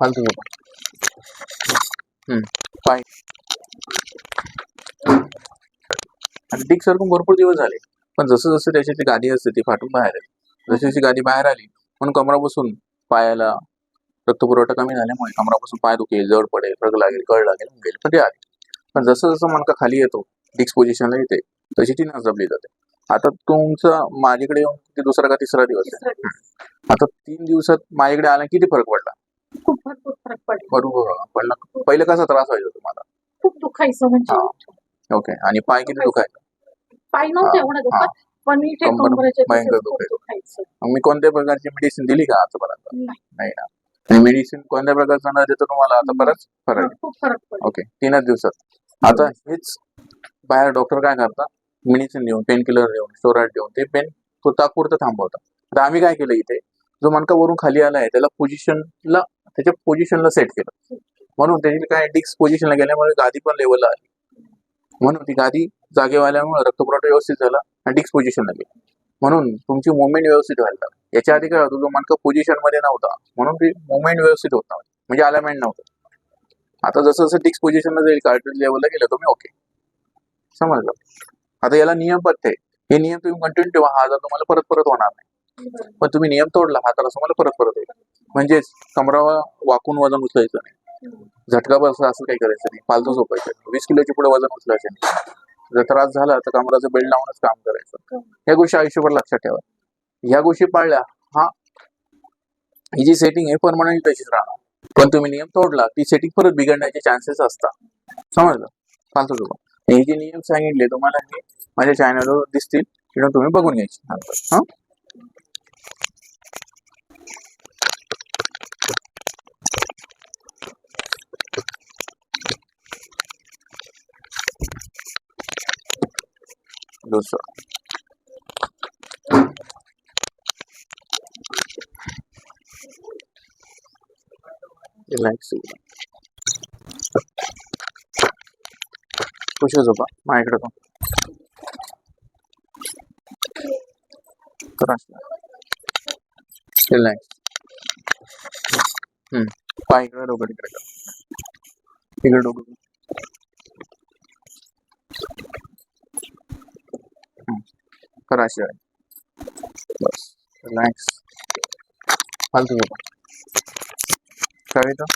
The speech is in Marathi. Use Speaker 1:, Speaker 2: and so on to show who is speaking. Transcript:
Speaker 1: फालतू झोपा हम्म. पाय आणि डिक सरकून भरपूर दिवस झाले. पण जसं जसं त्याची ती गादी असते ती फाटून बाहेर आली. जशी जशी गादी बाहेर आली म्हणून कमरापासून पायाला रक्तपुरवठा कमी झाल्यामुळे कमरापासून पाय दुखेल जड पडेल रग लागेल कळ लागेल होईल पण ते आले. पण जसं जसं मणका खाली येतो डिक्स पोझिशनला येते तशी ती नस दबली जाते. आता तुमचं माझ्याकडे येऊन किती दुसरा का तिसरा दिवस आहे?
Speaker 2: तिसरा दिवस.
Speaker 1: आता तीन दिवसात माझ्याकडे आला किती फरक पडला
Speaker 2: खूप भरपूर फरक पडला
Speaker 1: बरोबर पडला पहिले कसा त्रास व्हायचा तुम्हाला?
Speaker 2: खूप दुखायचं म्हणजे.
Speaker 1: ओके. आणि पाय किती दुखायचा.
Speaker 2: पाय नव्हते
Speaker 1: हा,
Speaker 2: एवढं दुखत पण इथे
Speaker 1: कंबर
Speaker 2: कमरेच्या तिथे
Speaker 1: भयंकर
Speaker 2: खूप
Speaker 1: दुखायचं.
Speaker 2: दुखायचं.
Speaker 1: मग मी कोणत्या प्रकारची मेडिसिन दिली का आतापर्यंत
Speaker 2: नाही.
Speaker 1: नाही ना. आणि मेडिसिन कोणत्या प्रकारचं न देतं तुम्हाला आता बरंच फरक आहे.
Speaker 2: खूप फरक पडला.
Speaker 1: ओके. तीनच दिवसात. आता हेच बाहेर डॉक्टर काय करतात? मेडिसिन देऊन पेन किलर देऊन स्टोराईड देऊन ते पेन तात्पुरतं थांबवतात. आता आम्ही काय केलं इथे? जो मणका वरून खाली आला आहे त्याला पोझिशनला त्याच्या पोझिशनला सेट केलं. म्हणून त्याची काय डिक्स पोझिशनला गेल्यामुळे गादी पण लेवलला आली. म्हणून ती गादी जागेवर आल्यामुळे रक्तपुरवठा व्यवस्थित झाला आणि डिक्स पोझिशनला गेली. म्हणून तुमची मुवमेंट व्यवस्थित व्हायला लागली. याच्या आधी काय होतं जो मणका पोझिशनमध्ये नव्हता म्हणून ती मुवमेंट व्यवस्थित होत नव्हती. म्हणजे अलायमेंट नव्हतं. आता जसं जसं डिक्स पोझिशनला जाईल कार्टेज लेवलला गेलं तुम्ही ओके समजलं? आता याला नियम आहे हे नियम तुम्ही कंटिन्यू ठेवा. हा आजार तुम्हाला परत परत होणार नाही. पण तुम्ही नियम तोडला हा तर तुम्हाला परत परत येईल म्हणजेच कमरावर वाकून वजन उचलायचं नाही. झटका बसला असं काही करायचं नाही. पालतू झोपायचं वीस किलोची पुढे वजन उचलायचं नाही. जर त्रास झाला तर कमराचं बेल्ट लावूनच काम करायचं. या गोष्टी आयुष्यभर लक्षात ठेवा. ह्या गोष्टी पाळल्या हा ही जी सेटिंग आहे परमनंट तशीच राहणार. पण तुम्ही नियम तोडला ती सेटिंग परत बिघडण्याचे चान्सेस असतात. समजलं? फालतू झोपा. हे जे नियम सांगितले तुम्हाला हे माझ्या चॅनलवर दिसतील तिथून तुम्ही बघून घ्यायचे. नंतर हा? दुसरं रिलॅक्स खुश झोपा माझ्याकडे पण करा रिलॅक्स हम्म पाय इकडे डोकं तिकडे કરાશે બસ રિલાયન્સ ફાલતું કરી તો